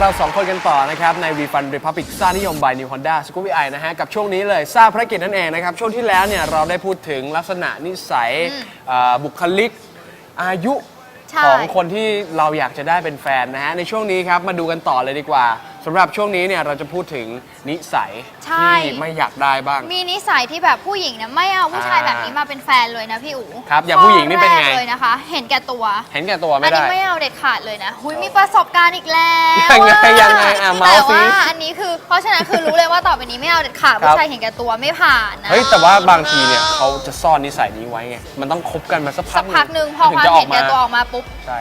มาอยู่กับเรา2คนกันต่อนะครับ ใน v ีฟัน Republic ซ่านิยม by New Honda s c o o p y i นะฮะ กับช่วงนี้เลยทราบภารกิจนั่นเองนะครับ ช่วงที่แล้วเนี่ยเราได้พูดถึงลักษณะนิสัยเอ่อบุคลิกอายุใช่ ของคนที่เราอยากจะได้เป็นแฟนนะฮะ ในช่วงนี้ครับ มาดูกันต่อเลยดีกว่า สำหรับช่วงนี้เนี่ยเราจะพูดถึงนิสัยใช่ ที่ไม่อยากได้บ้าง มีนิสัยที่แบบผู้หญิงเนี่ยไม่เอาผู้ชายอ่าแบบนี้มาเป็นแฟนเลยนะพี่อู๋ครับอย่างผู้หญิงนี่เป็นไง ข้อแรกเลยนะคะ เห็นแก่ตัว เห็นแก่ตัวอัไม่นนี้ได้ ไม่เอาเด็ดขาดเลยนะหุยมีประสบการณ์อีกแล้วยังไงอะยังไงอะเมาแต่สิว่าอันนี้คือ เพราะฉะนั้นคือรู้เลยว่าต่อไปนี้ไม่เอาเด็ดขาดครับ ผู้ชายเห็นแก่ตัวไม่ผ่านนะ เฮ้ยแต่ว่าบางทีเนี่ยเขาจะซ่อนนิสัยนี้ไว้ไงมันต้องคบกันมาสักพัสักกพักหนึ่งพอถึความจะออเห็กนมาแก่ตัวออกมาปุ๊บ ใช่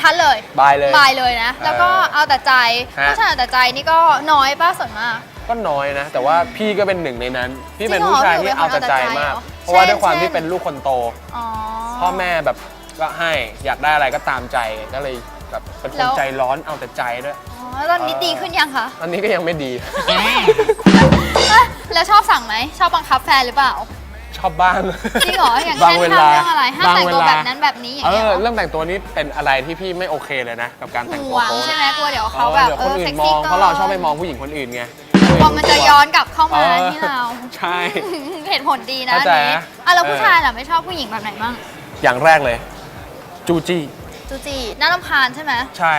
ชัดเลยบายเลย บายเลยนะ แล้วก็เออเอาแต่ใจฮะ ผู้ชายเอาแต่ใจนี่ก็น้อยป้าส่วนมาก ก็น้อยนะ แต่ว่าพี่ก็เป็นหนึ่งในนั้น พี่เป็นจริงเหรอผู้ชายหนูเป็ที่นคนเอาแต่ใจมากเอาแต่ใจเหรอเพราะว่าเช่นด้วยความเช่นที่เป็นลูกคนโต อ๋อ พ่อแม่แบบก็ให้อยากได้อะไรก็ตามใจก็เลยแบบเป็นคแล้นว ใจร้อนเอาแต่ใจด้วยอ๋อแล้วตอนนี้ดีขึ้นยังคะตอนนี้ก็ยังไม่ดีอะแล้วชอบสั่งไหมชอบบังคับแฟนหรือเปล่าช อบบ้าง จริงเหรออย่างบางเช่นเวทำลาเรื่องอะไรห้ามแต่งตัวบางเวลาแบบนั้นแบบนี้อย่างเอเงี้ยอเหรอเรื่องแต่งตัวนี้เป็นอะไรที่พี่ไม่โอเคเลยนะ กับการแต่งห่ตัววงโป๊ใช่ไหมกลัวเดี๋ยวเอเขาอแบบเดี๋ยวเอคนออื่เซ็นกมซี่องเกินเพราะเราชอบไปมองผู้หญิงคนอื่นไงกลัวมันจะย้อนกลับเข้ามาที่เรา ใช่ เหตุผลดีนะเข้าอันใจนี้นะ อะแล้วผู้เออชายล่ะไม่ชอบผู้หญิงแบบไหนบ้างอย่างแรกเลย จูจี้ จูจีน่ารำคาญใช่ไหมใช่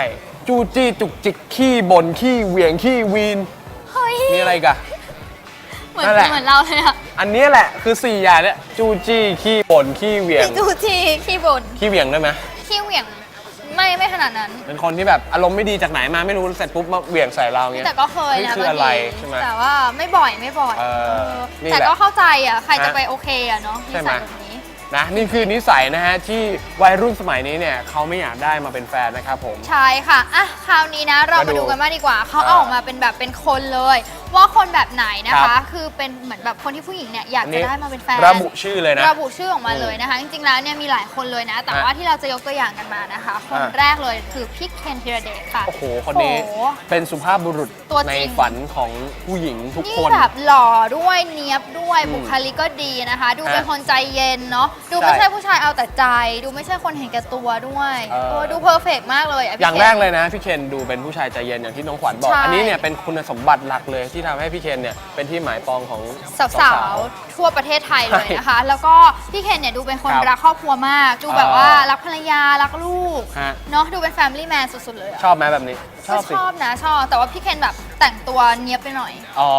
จูจี้จุกจิกขี้บ่นขี้เหวี่ยงขี้วีน เฮ้ยมีอะไรอีกอะ เหมือนนั่นแหละ เหมือนเราเลยอะอันเนี้ยแหละคือ4อย่างเนี่ยจูจี้ขี้บ่นขี้เหวี่ยง จูจีขี้บ่นขี้เหวี่ยงได้ไหมขี้เหวี่ยง ไม่ไม่ขนาดนั้น เป็นคนที่แบบอารมณ์ไม่ดีจากไหนมาไม่รู้เสร็จปุ๊บมาเหวี่ยงใส่เราเงี้ยแต่ก็เคยนี่นะคือบางอะไรทีใช่ไหม แต่ว่าไม่บ่อยไม่บ่อยเออเออนี่แต่แหละก็เข้าใจอะใครจะฮะไปโอเคอะเนาะนิใช่ไหม สัยแบบนี้ นะนี่คือนิสัยนะฮะที่วัยรุ่นสมัยนี้เนี่ยเขาไม่อยากได้มาเป็นแฟนนะครับผม ใช่ค่ะ อะ คราวนี้นะ เรามาดูมาดูกันมางดีกว่า เขาอ่าเอาออกมาเป็นแบบเป็นคนเลย ว่าคนแบบไหนนะครัคะ บ คือเป็นเหมือนแบบคนที่ผู้หญิงเนี่ยอยากอันจะนี้ได้มาเป็นแฟน ระบุชื่อเลยนะ ระบุชื่อออกมาเลยนะคะ จริงๆแล้วเนี่ยมีหลายคนเลยนะ แต่ฮะว่าที่เราจะยกตัวอย่างกันมานะคะ คนอ่าแรกเลยคือพี่เคนธีรเดชค่ะ โอ้โห คนนี้โอ้โหเป็นสุภาพบุรุษตัวจริง ในฝันของผู้หญิงทุกนี่คน แบบหล่อด้วยเนี้ยบด้วยอืมบุคลิกก็ดีนะคะ ดูอะเป็นคนใจเย็นเนาะดูใช่ไม่ใช่ผู้ชายเอาแต่ใจ ดูไม่ใช่คนเห็นแก่ตัวด้วยเออ เออดูเพอร์เฟกมากเลยะพี่อย่างคน แรกเลยนะ พี่เคนดูเป็นผู้ชายใจเย็นอย่างที่น้องขวัญบอก ใช่ อันนี้เนี่ยเป็นคุณสมบัติหลักเลยที่ทำให้พี่เคนเนี่ยเป็นที่หมายปองของ สาวๆ ทั่วประเทศไทยเลยนะคะ แล้วก็พี่เคนเนี่ยดูเป็นคนครับรักครอบครัวมาก ดูแบบเออว่ารักภรรยา รักลูก ฮะ เนาะดูเป็นแฟมิลี่แมนสุดๆ เลยอะชอบไหมแบบนี้ชอบก็สิชอบนะชอบ แต่ว่าพี่เคนแบบแต่งตัวเนี้ยบไปหน่อย อ๋อ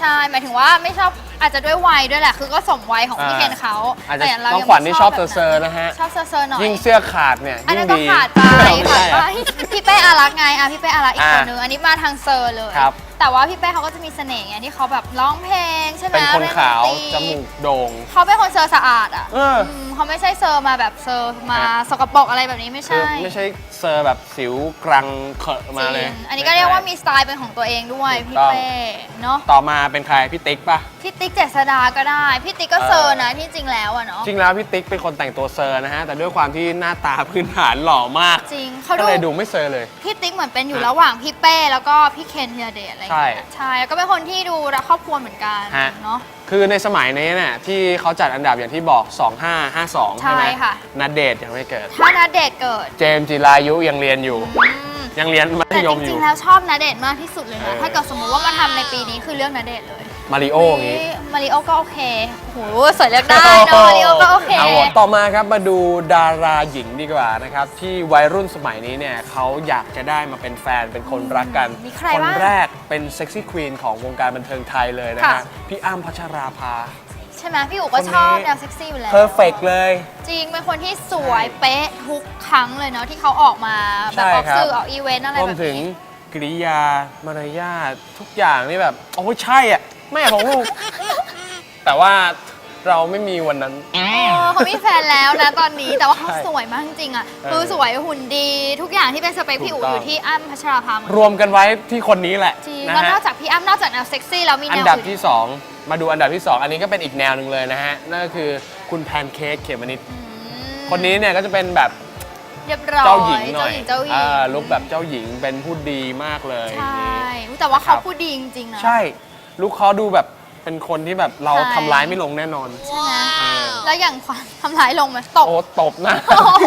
ใช่ หมายถึงว่าไม่ชอบอาจจะด้วยวัยด้วยแหละ คือก็สมวัยของพี่อ่าเคนเขาอาจจะแต่ย่างเราน้องยังขวัญไม่นี่ชอบแบบเซอร์ๆนะฮะ ชอบเซอร์ๆหน่อย ยิ่งเสื้อขาดเนี่ยอันยิ่นั้งนก็ดีขาดไปไม่ขาใช่ดไปอะ พี่เป้อารักษ์ไงอะพี่เป้อารักษ์อีกอ่าคนนึงอันนี้มาทางเซอร์เลย ครับ แต่ว่าพี่เป้เขาก็จะมีเสน่ห์ไงที่เขาแบบร้องเพลงใช่ไหมเป็นคนล่ขาวดนตรีจมูกโด่ง เขาเป็นคนเซอร์สะอาดอะเออมเขาไม่ใช่เซอร์มาแบบเซอร์มาสกปรกอะไรแบบนี้ไม่คือใช่ไม่ใช่เซอร์แบบสิวกรังเขอะมาเลยจริงอันนี้ก็เรียกว่ามีสไตล์เป็นของตัวเองด้วยถูกพี่ต้องเป้เนาะ ต่อมาเป็นใครพี่ติ๊กปะ พี่ติ๊กเจษดาก็ได้ พี่ติ๊กก็เออเซอร์นะที่จริงแล้วอะเนาะจริงแล้วพี่ติ๊กเป็นคนแต่งตัวเซอร์นะฮะ แต่ด้วยความที่หน้าตาพื้นฐานหล่อมาก จริงเขาก็ดูเลยดูไม่เซอร์เลย พี่ติ๊กเหมือนเป็นอยู่ฮะระหว่างพี่เป้แล้วก็พี่เคนธีรเดชอะไรอย่างเงี้ยใช่ใช่แล้วก็เป็นคนที่ดูรักครอบครัวเหมือนกันฮะ เนาะ คือในสมัยนี้เนี่ยที่เขาจัดอันดับอย่างที่บอก 2552 ใช่ไหมใช่ค่ะ นัดเดทยังไม่เกิด ถ้านาเดชน์เกิดเจมส์จิรายุยังเรียนอยู่ อืมยังเรียนมัธแต่ยจมอริยู่ งๆแล้วชอบนาเดชน์มากที่สุดเลยเอนะอถ้าเกิดสมมติว่ามาทำในปีนี้คือเลือกนาเดชน์เลย มาริโออย่างงี้ มาริโอก็โอเคโหสวยเลือกได้เนอะมาริโอก็โอเคเอาหมดต่อมาครับมาดูดาราหญิงดีกว่านะครับที่วัยรุ่นสมัยนี้เนี่ยเขาอยากจะได้มาเป็นแฟนเป็นคนรักกันมีใครคนบ้างแรกเป็นเซ็กซี่ควีนของวงการบันเทิงไทยเลยนะค่ะ ฮะพี่อ้ำพัชราภา ใช่ไหมพี่อู๋ก็ชอบคนนี้ แนวเซ็กซี่อยู่แล้ว เพอร์เฟกเลย จริง เป็นคนที่สวยเป๊ะทุกครั้งเลยเนาะที่เขาออกมาแบบใช่ออกครับ สื่อออกอีเวนต์อะไรรวมแบบถึงนี้ กิริยามารยาททุกอย่างนี่แบบ โอ้ยใช่อะ แม่ของลูก แต่ว่าเราไม่มีวันนั้น เออเขามีแฟนแล้วนะตอนนี้แต่ว่าเขาใช่สวยมากจริงๆอะเออคือสวยหุ่นดีทุกอย่างที่เป็นสเปคพี่อู๋ถูกต้อง อยู่ที่อ้ำพัชราภาหมดรวมกันไว้ที่คนนี้แหละจริงนะแล้วนฮะอกจากพี่อ้ำนอกจากแนวเซ็กซี่แล้วมีอัแนนวดับอื่นที่ 2 มาดูอันดับที่ 2 อันนี้ก็เป็นอีกแนวหนึ่งเลยนะฮะ นั่นก็คือคุณแพนเค้กเขมมนิดอืมคนนี้เนี่ยก็จะเป็นแบบเรียบร้อยเจ้าหญิงหน่อยเจ้าหญิงอ่าลุกแบบเจ้าหญิงเป็นผู้ดีมากเลย ใช่นี่อุ๊ยแต่ว่าเขาครับ พูดดีจริงๆนะ ใช่ ลุกเขาดูแบบเป็นคนที่แบบเราใช่ทำร้ายไม่ลงแน่นอน ใช่ไหมเออแล้วอย่างขวัญทำร้ายลงไหมตบ โอ้ตบหนะโอ้โห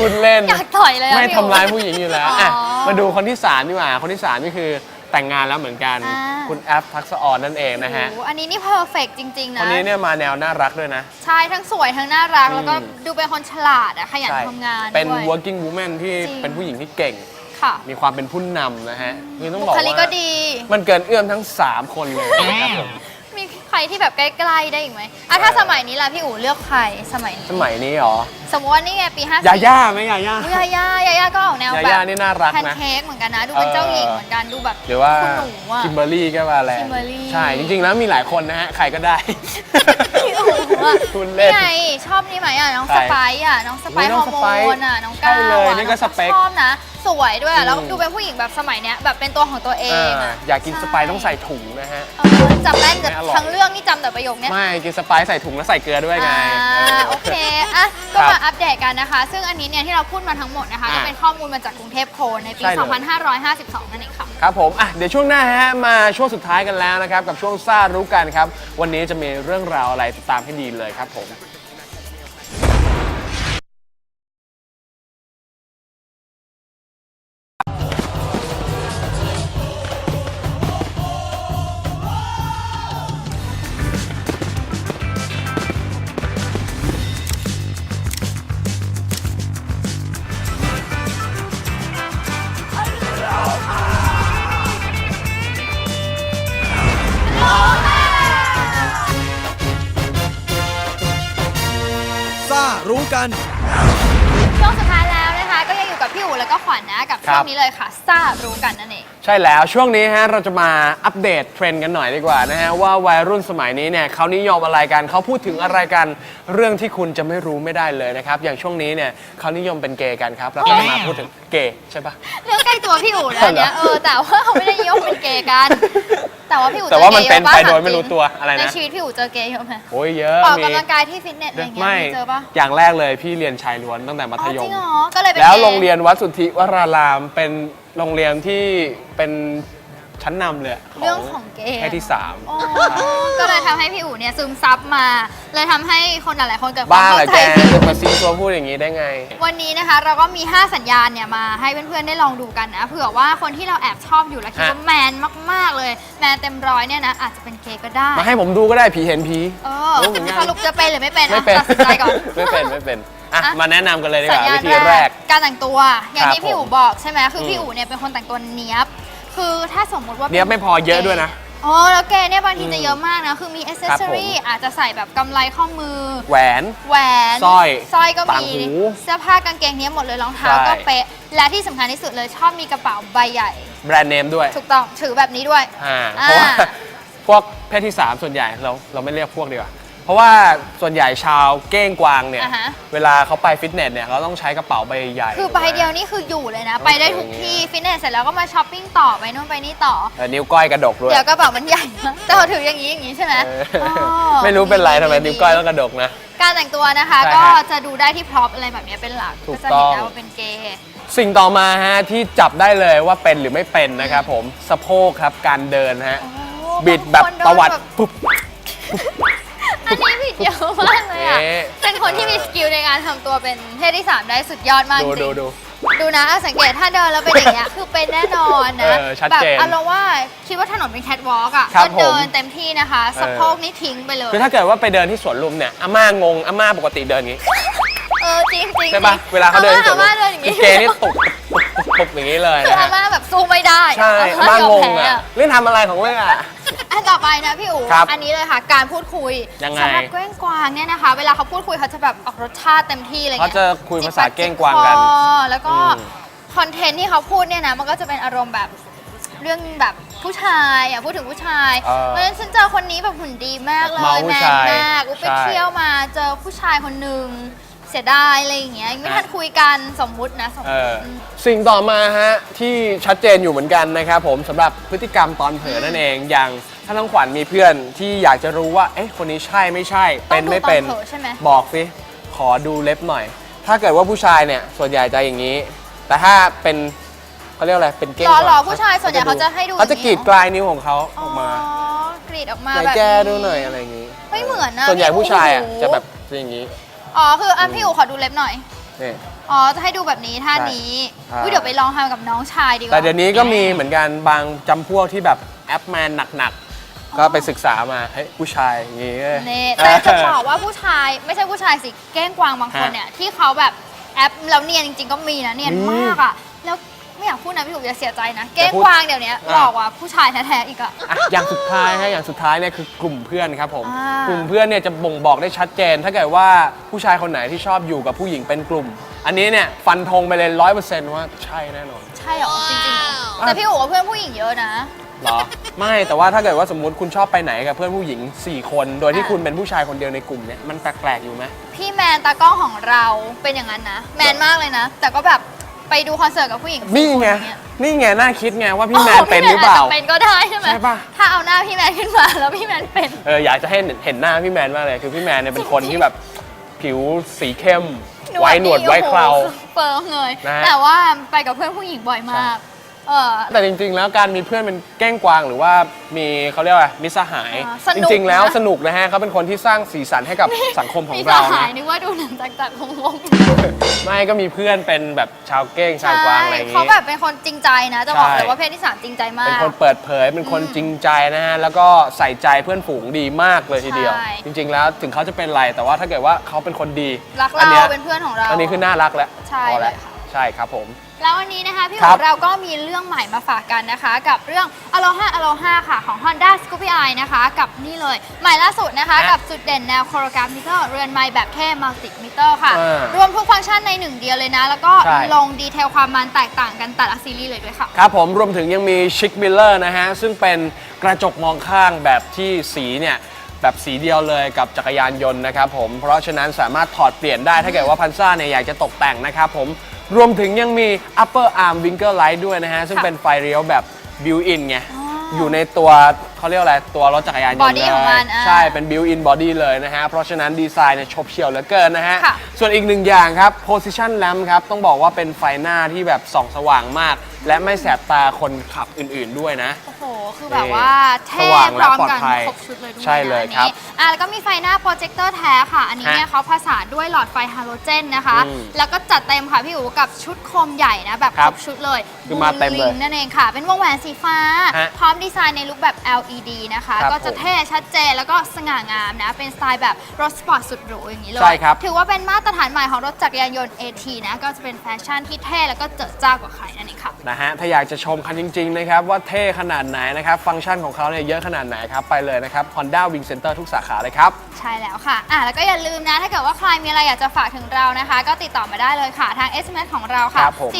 คุณเล่น อยากต่อยเลยอะไม่พี่ทำร้ายผู้หญิงอยู่แล้วอะอ๋อมาดูคนที่สามดีกว่า คนที่สามนี่คือแต่งงานแล้วเหมือนกัน อ่า คุณแอฟทักษะออนนั่นเองนะฮะ โอ้โหอันนี้นี่เพอร์เฟกจริงๆคนะนนี้เนี่ยมาแนวน่ารักด้วยนะ ใช่ทั้งสวยทั้งน่ารัก แล้วก็อืมดูเป็นคนฉลาดอะขยันใช่ ทำงานเป็น ด้วย working woman ที่จริง เป็นผู้หญิงที่เก่ง ค่ะ มีความเป็นผู้นำนะฮะคือต้องบุบอกคลิกก็ว่าดี มันเกินเอื้อมทั้ง 3 คนเลยนะครับผม มีใครที่แบบใกล้ๆได้อีกไหมอะถ้าสมัยนี้ล่ะพี่อู๋เลือกใครสมัยนี้ สมัยนี้เหรอ สมมติว่านี่ไงปีห้าสิบยาย่าไหมยาย่า ยาย่ายาย่าก็ออกแนวแบบยาย่านี่น่ารักนะแพนเค้กเหมือนกันนะ ดูเป็นเจ้าหญิงเออ เหมือนกันดูแบบหรือว่าคุณหนูอะคิมเบอร์รี่ก็มาแล้ว Kimberly ใช่ จริงๆแล้วมีหลายคนนะฮะ ใครก็ได้ พี่อู๋อะคุณเล่น นี่ไงชอบนี่ไหมอะน้องใครสไปซ์อะน้องสไปซ์อุ๊ยน้ฮอองร์โมสไปซ์นอะน้องก้าวใช่เลยอะนี่ก็สเปคชอบนะ สวยด้วยอะแล้วอืมดูเป็นผู้หญิงแบบสมัยเนี้ยแบบเป็นตัวของตัวเองอะอ่าอยากกินสไปซ์ต้องใส่ถุงนะฮะ เออจำแม่นแต่ไม่อร่อย ทั้งเรื่องนี่จำแต่ประโยคเนี้ย ไม่กินสไปซ์ใส่ถุงแล้วใส่เกลือด้วยไง อ่าโอเคอะก็ครับมาอัปเดตกันนะคะ ซึ่งอันนี้เนี่ยที่เราพูดมาทั้งหมดนะคะอ่าก็เป็นข้อมูลมาจากกรุงเทพโพลในปี ใช่เลย 2552 นั่นเองค่ะ ครับผมอะเดี๋ยวช่วงหน้าฮะมาช่วงสุดท้ายกันแล้วนะครับ กับช่วงซ่ารู้กันครับ วันนี้จะมีเรื่องราวอะไรติดตามให้ดีเลยครับผม กัน ช่วงสุดท้ายแล้วนะคะ ก็ยังอยู่กับพี่อู๋แล้วก็ขวัญนะกับครัช่วบงนี้เลยค่ะซ่ารู้กันนั่นเอง ใช่แล้วช่วงนี้ฮะเราจะมาอัปเดตเทรนด์กันหน่อยดีกว่านะฮะว่าวัยรุ่นสมัยนี้เนี่ยเขานิยมอะไรกันเขาพูดถึงอะไรกัน เรื่องที่คุณจะไม่รู้ไม่ได้เลยนะครับ อย่างช่วงนี้เนี่ยเขานิยมเป็นเกย์กันครับเราก็จะมาพูดถึงเกย์ใช่ปะ เรื่องใกล้ตัวพี่อู๋นะเหรอเนี่ยเออแต่ว่าเขาไม่ได้ยกเป็นเกย์กัน แต่ว่าพี่อู๋แต่ว่ามันจอเป็นกย์ไปยอะโดปะยไม่รู้ตัวอะไรนะในชีวิตพี่อู๋เจอเกย์เยอะไหมโอ้ยเยอะออกมีกำลังกายที่ฟิตเนสอะไรอย่างเงี้ยไม่มีเจอปะอย่างแรกเลยพี่เรียนชายล้วนตั้งแต่มัอ๋ธอยจริมงเหรอก็เลยเป็นแล้วกย์โรงเรียนวัดสุทธิวรารามเป็นโรงเรียนที่เป็น ชั้นนำเลยเรื่องของเกย์เพศที่สามอ๋อก็เลยทำให้พี่อู๋เนี่ยซึมซับมา เลยทำให้คนหลาย ๆ คนเกิดความบ้าเข้าเหรอใจแกผิด จะมาซีซัวพูดอย่างนี้ได้ไง วันนี้นะคะเราก็มี 5 สัญญาณเนี่ยมาให้เพื่อน ๆ ได้ลองดูกันนะเผื่อว่าคนที่เราแอบชอบอยู่แล้วคิดว่าฮะ แมนมาก ๆ เลย แมนเต็มร้อยเนี่ยนะอาจจะเป็นเกย์ก็ได้มาให้ผมดูก็ได้ผีเห็นผี เออรู้เหมือนกัน สรุปจะเป็นหรือไม่เป็นไม่อะเป็นตัดสินใจก่อน ไม่เป็นไม่เป็นอะอะ มาแนะนำกันเลยดีกสัญว่าญาวิณธีแรกการแต่งตัว อย่างที่ครับพี่อู๋ผมบอกใช่ไหมคืออม พี่อู๋เนี่ยเป็นคนแต่งตัวเนี้ยบ คือถ้าสมมุติว่าเนี้ยบไม่พอเยอะด้วยนะ อ๋อแล้วเกย์เนี่ยบางทีอืมจะเยอะมากนะ คือมีอ c เซสครับซอผมรี่อาจจะใส่แบบกำไรข้อมือ แหวน แหวนสร้อยสร้อยก็ต่างมีหูเสื้อผ้ากางเกงเนี้ยหมดเลยรองเท้าใช่ ก็เป๊ะ และที่สำคัญที่สุดเลยชอบมีกระเป๋าใบใหญ่ แบรนด์เนมด้วยถูกต้องถือแบบนี้ด้วย อ่าอ่าเพราะว่า พวกเพศที่ 3 ส่วนใหญ่เราเราไม่เรียกพวกดีกว่า เพราะว่าส่วนใหญ่ชาวเก้งกวางเนี่ย อ่าฮะ เวลาเขาไปฟิตเนสเนี่ยเขาต้องใช้กระเป๋าใบใหญ่คือใบเดียวนี่คืออยู่เลยนะ ไปได้ทุกที่ฟิตเนสเสร็จแล้วก็มาช้อปปิ้งต่อไปนู่นไปนี่ต่อ เออนิ้วก้อยกระดกด้วยเดี๋ยวกระเป๋ามันใหญ่มากแต่เขาถืออย่างนี้อย่างนี้ใช่ไหมเอออ๋อไม่รู้เป็นไรทำไมนิ้วก้อยต้องกระดกนะ การแต่งตัวนะคะ ใช่ก็ฮะจะดูได้ที่พร็อพอะไรแบบนี้เป็นหลักถูก็กจะต้เห็อนง ได้ว่าเป็นเกย์ สิ่งต่อมาฮะที่จับได้เลยว่าเป็นหรือไม่เป็นนะครับผมสะโพกครับการเดินฮะโอ้บิดแบบางคนโนตวัดแบบปุ๊บอันนี้ผิด เยอะมากเลยอะเอ๊ะเป็นคนที่มีสกิลในการทำตัวเป็นเพศที่สามได้สุดยอดมากจดูริงดูดู ดูนะสังเกตถ้าเดินแล้วเป็นอย่างเงี้ย คือเป็นแน่นอนนะ เออชัดแบบเจนอารมณ์ว่าคิดว่าถนนเป็นแคทวอล์กอะครับก็เดิผมนเต็มที่นะคะเออสะโพกนี่ทิ้งไปเลย คือถ้าเกิดว่าไปเดินที่สวนลุมเนี่ยอาม่างงอาม่าปกติเดินอย่างงี้ เออจริงจริงใช่ปะเวลาเขาเดินที่สวนลุอามม่าเดินอย่างคืงี้อเกย์นี่ตบตบตบอย่างนี้เลยคือนะอาฮะม่าแบบสู้ไม่ได้ใช่อาอาม่างงยอแพ้ อะเล่นทำอะไรของเล่นอะอัน ต่อไปนะพี่อู๋ครับอันนี้เลยค่ะ การพูดคุยยังไง สำหรับเก้งกวางเนี่ยนะคะ เวลาเขาพูดคุยเขาจะแบบออกรสชาติเต็มที่อะไรเขาเงี้ยจะคุยภาษาเก้งกวางกัน จิบปคอแล้วก็อืม คอนเทนต์ที่เขาพูดเนี่ยนะมันก็จะเป็นอารมณ์แบบเรื่องแบบผู้ชายอะพูดถึงผู้ชายเออเพราะฉะนั้นฉันเจอคนนี้แบบหุ่นดีมากเลยเมาผู้แมนชายมากอุยไปใช่ เที่ยวมาเจอผู้ชายคนหนึ่งเสียดายอะไรอย่างเงี้ยยังไม่ทันคุยกันสมมุตินะสมเอมุติอสิ่งต่อมาฮะที่ชัดเจนอยู่เหมือนกันนะครับผมสำหรับพฤติกรรมตอนเผลอนั่นเองอย่างถ้าน้องขวัญมีเพื่อนที่อยากจะรู้ว่าเอ๊ะคนนี้ใช่ไม่ใช่ต้อเป็งนดูไม่ตอเป็นนเผลอใช่ไหม บอกสิขอดูเล็บหน่อย ถ้าเกิดว่าผู้ชายเนี่ยส่วนใหญ่จะอย่างนี้ แต่ถ้าเป็นเขาเรียกอะไรเป็นเก้งหรอหรอกวงผู้ชายส่วนใหญ่เขาจะให้ดูเขาจะอย่างกรีนี้ดเหรอปลายนิ้วของเขาออกมาอ๋อกรีดออกมาไหนแบบแกนี้ดูหน่อยอะไรอย่างนี้ไม่เหมือนนะส่วนใหญ่ผู้ชายอะโอ้โหจะแบบเป็นอย่างนี้ อ๋อคืออะพี่อู๋ขอดูเล็บหน่อย นี่ อ๋อจะให้ดูแบบนี้ท่านี้ใช่อุ๊ยเดี๋ยวไปลองทำกับน้องชายดีกว่าแต่เดี๋ยวนี้ก็มีเหมือนกันบางจำพวกที่แบบแอปแมนหนักๆ ก็ไปศึกษามาเฮ้ยผู้ชายอย่างงี้นี่แต่จะบอกว่าผู้ชายไม่ใช่ผู้ชายสิ แกล้งกวางบางคนฮะเนี่ยที่เขาแบบแอปแล้วเนียนจริง ๆ ก็มีนะเนียนมีมากอะ แล้ว ไม่อยากพูดนะพี่อู๋จะเสียใจนะแกล้งพูดกวางเดี๋ยวนี้อะ หลอกว่าผู้ชายแท้ๆอีกอะอะอย่างสุดท้ายฮะอย่างสุดท้ายเนี่ยคือกลุ่มเพื่อนครับผม อ่ากลุ่มเพื่อนเนี่ยจะบ่งบอกได้ชัดเจน ถ้าเกิดว่าผู้ชายคนไหนที่ชอบอยู่กับผู้หญิงเป็นกลุ่ม อันนี้เนี่ยฟันธงไปเลยร้อยเปอร์เซนต์ว่าใช่แน่นอน ใช่เหรอจริงๆเหรอแต่พี่อู๋กับเพื่อนผู้หญิงเยอะนะ เหรอ ไม่แต่ว่าถ้าเกิดว่าสมมติคุณชอบไปไหนกับเพื่อนผู้หญิง 4 คน โดยที่อะ คุณเป็นผู้ชายคนเดียวในกลุ่มเนี่ยมันแปลกๆอยู่ไหมพี่แมนตากล้องของเราเป็นอย่างนั้นนะ แมนมากเลยนะ แต่ก็แบบ ไปดูคอนเสิร์ตกับผู้หญิงนี่ไงสี่คอย่างเงี้ยนี่ไงน่าคิดไงว่าพี่แมนเป็นหรือเปล่าพี่แมนจจะเป็นก็ได้ใช่ไหมใช่ปะ ถ้าเอาหน้าพี่แมนขึ้นมาแล้วพี่แมนเป็น เอออยากจะให้เห็นหน้าพี่แมนมากเลยคือพี่แมนเนี่ยเป็นคนที่แบบผิวสีเข้ม ไว้หนวดไว้เคราโอ้โเฟิร์มเลย นะฮะแต่ว่าไปกับเพื่อนผู้หญิงบ่อยมาก เออ แต่จริง ๆ แล้วการมีเพื่อนเป็นแกล้งกวางหรือว่ามีเขาเรียกว่ามิตรสหาย อ่าสจนุกริง ๆ แล้วนะ สนุกนะฮะเขาเป็นคนที่สร้างสีสันให้กับสังคมของมีสเราหายนะนึกว่าดูหนังจากจากวงวงไม่ก็มีเพื่อนเป็นแบบชาวเก้งชาวกวางอะไรอย่างเขางี้ แบบเป็นคนจริงใจนะ จะบอกใช่เลยว่าเพศที่สามจริงใจมาเป็นก คนเปิดเผยเป็นคนจริงใจนะฮะแล้วก็ใส่ใจเพื่อนฝูงดีมากเลยทีเดียว ใช่ จริง ๆ แล้วถึงเขาจะเป็นไรแต่ว่าถ้าเกิดว่าเขาเป็นคนดีรักอัเรานี้ยเป็นเพื่อนของเรา อันนี้คือน่ารักแล้วใช่พอแวเลยค่ะ ใช่ครับผม แล้ววันนี้นะคะพี่ครัอู๋บเราก็มีเรื่องใหม่มาฝากกันนะคะ กับเรื่อง Aloha Aloha ค่ะของ Honda Scoopy i นะคะ กับนี่เลย ใหม่ล่าสุดนะคะฮะกับจุดเด่นแนวโคโรกราฟมิเตอร์เรือนไม้แบบเท่มัลติมิเตอร์ค่ะอ่ารวมทุกฟังก์ชันในหนึ่งเดียวเลยนะ แล้วก็ใช่ ลงดีเทลความมันแตกต่างกันแต่ละซีรีส์เลยด้วยค่ะ ครับผมรวมถึงยังมีชิคมิลเลอร์นะฮะ ซึ่งเป็นกระจกมองข้างแบบที่สีเนี่ย แบบสีเดียวเลยกับจักรยานยนต์นะครับผม เพราะฉะนั้นสามารถถอดเปลี่ยนได้ถ้าเกิดว่าพันซ่าเนี่ย อยากจะตกแต่งนะครับผม รวมถึงยังมี upper arm winger light ด้วยนะฮะ ซึ่งค่ะเป็นไฟเลี้ยวแบบ built in ไงอ๋ออยู่ในตัวเขาเรียกว่าอะไรตัวรถจักรยานยนต์ Body เลยของมันอ่าใช่เป็น built in body เลยนะฮะ เพราะฉะนั้นดีไซน์เนี่ยชบเฉี่ยวเหลือเกินนะฮะ ค่ะ ส่วนอีกหนึ่งอย่างครับ position lamp ครับ ต้องบอกว่าเป็นไฟหน้าที่แบบส่องสว่างมาก และไม่แสบตาคนขับอื่นๆด้วยนะ โอ้โหคือแบบว่าเท่สว่างพและร้อมปลอดกันภัยครบชุดเลยด้วยนะใช่เลยอันนี้ครับอะแล้วก็มีไฟหน้าโปรเจคเตอร์แท้ค่ะ อันนี้เนี่ยฮะเขาผสานด้วยหลอดไฟฮาโลเจนนะคะ อืมแล้วก็จัดเต็มค่ะพี่อู๋กับชุดโคมใหญ่นะแบบคครัรบบชุดเลยคือมาเต็มเลยงนั่นเองค่ะ เป็นวงแหวนสีฟ้า ฮะพร้อมดีไซน์ในลุคแบบ LED นะคะ ครับก็จะผมเท่ชัดเจนแล้วก็สง่างามนะ เป็นสไตล์แบบรถสปอร์ตสุดหรูอย่างนี้เลย ใช่ครับ ถือว่าเป็นมาตรฐานใหม่ของรถจักรยานยนต์ AT นะ ก็จะเป็นแฟชั่นที่เท่แล้วก็เจิดจ้ากว่าใครนั่นเองค่ะ นะฮะ ถ้าอยากจะชมคันจริง ๆ นะครับ ว่าเท่ขนาดไหนนะครับ ฟังก์ชันของเขาเนี่ยเยอะขนาดไหนครับ ไปเลยนะครับ Honda Wing Center ทุกสาขาเลยครับ ใช่แล้วค่ะ อะ แล้วก็อย่าลืมนะ ถ้าเกิดว่าใครมีอะไรอยากจะฝากถึงเรานะคะ ก็ติดต่อมาได้เลยค่ะ ทาง SMS ของเราค่ะ ครับผม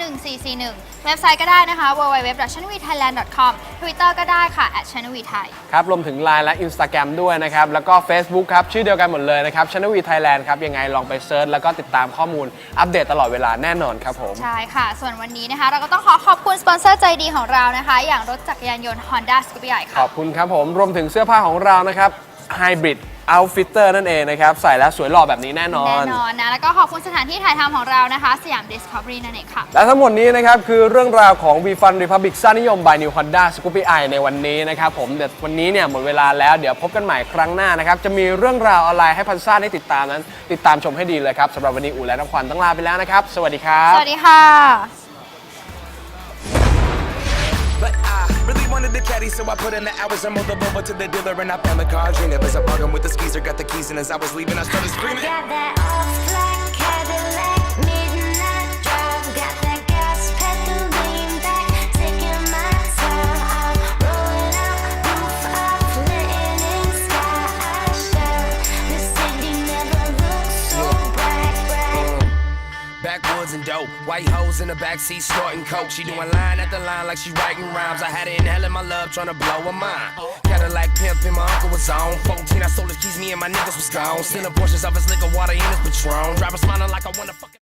4221441 เว็บไซต์ก็ได้นะคะ www.channelvthailand.com Twitter ก็ได้ค่ะ @channelvthai ครับรวมถึง Line และ Instagram ด้วยนะครับ แล้วก็ Facebook ครับ ชื่อเดียวกันหมดเลยนะครับ Channel V Thailand ครับ ยังไงลองไปเซิร์ชแล้วก็ติดตามข้อมูลอัปเดตตลอดเวลาแน่นอนครับผม ใช่ค่ะ ส่วนวันนี้นะคะ เราก็ต้องขอขอบคุณสปอนเซอร์ใจดีของเรานะคะ อย่างรถจักรยานยนต์ Honda Scoopy i ขค่ะอบคุณครับผมรวมถึงเสื้อผ้าของเรานะครับ Hybrid Outfitter นั่นเองนะครับ ใส่แล้วสวยหล่อแบบนี้แน่นอแน่น นอนนะ แล้วก็ขอบคุณสถานที่ถ่ายทำของเรานะคะสยาม Discovery นั่นเองค่ะ และทั้งหมดนี้นะครับ คือเรื่องราวของ v f u n Republic ซ่านิยม by New Honda Scoopy i ในวันนี้นะครับผมเดี๋ยววันนี้เนี่ยหมดเวลาแล้วเดี๋ยวพบกันใหม่ครั้งหน้านะครับ จะมีเรื่องราวอะไรให้พันซ่าได้ติดตามนั้น ติดตามชมให้ดีเลยครับสำหรับวันนี้อู๋และน้องขวัญต้องลาไปแล้วนะครับ สวัสดีครับ สวัสดีค่ะ wanted the caddy, so I put in the hours and moved the over to the dealer and I found the car. Dream it was a bargain with the squeezer, got the keys, and as I was leaving, I started screaming. Got that old black Cadillac, dope, white hoes in the backseat snorting coke. She doing line after line like she writing rhymes. I had it in hell in my love, trying to blow her mind. Cadillac pimp and my uncle was on. 14, I sold his keys, me and my niggas was gone. Stealing portions of his liquor, water in his Patron. Driver smiling like I wanna fuck.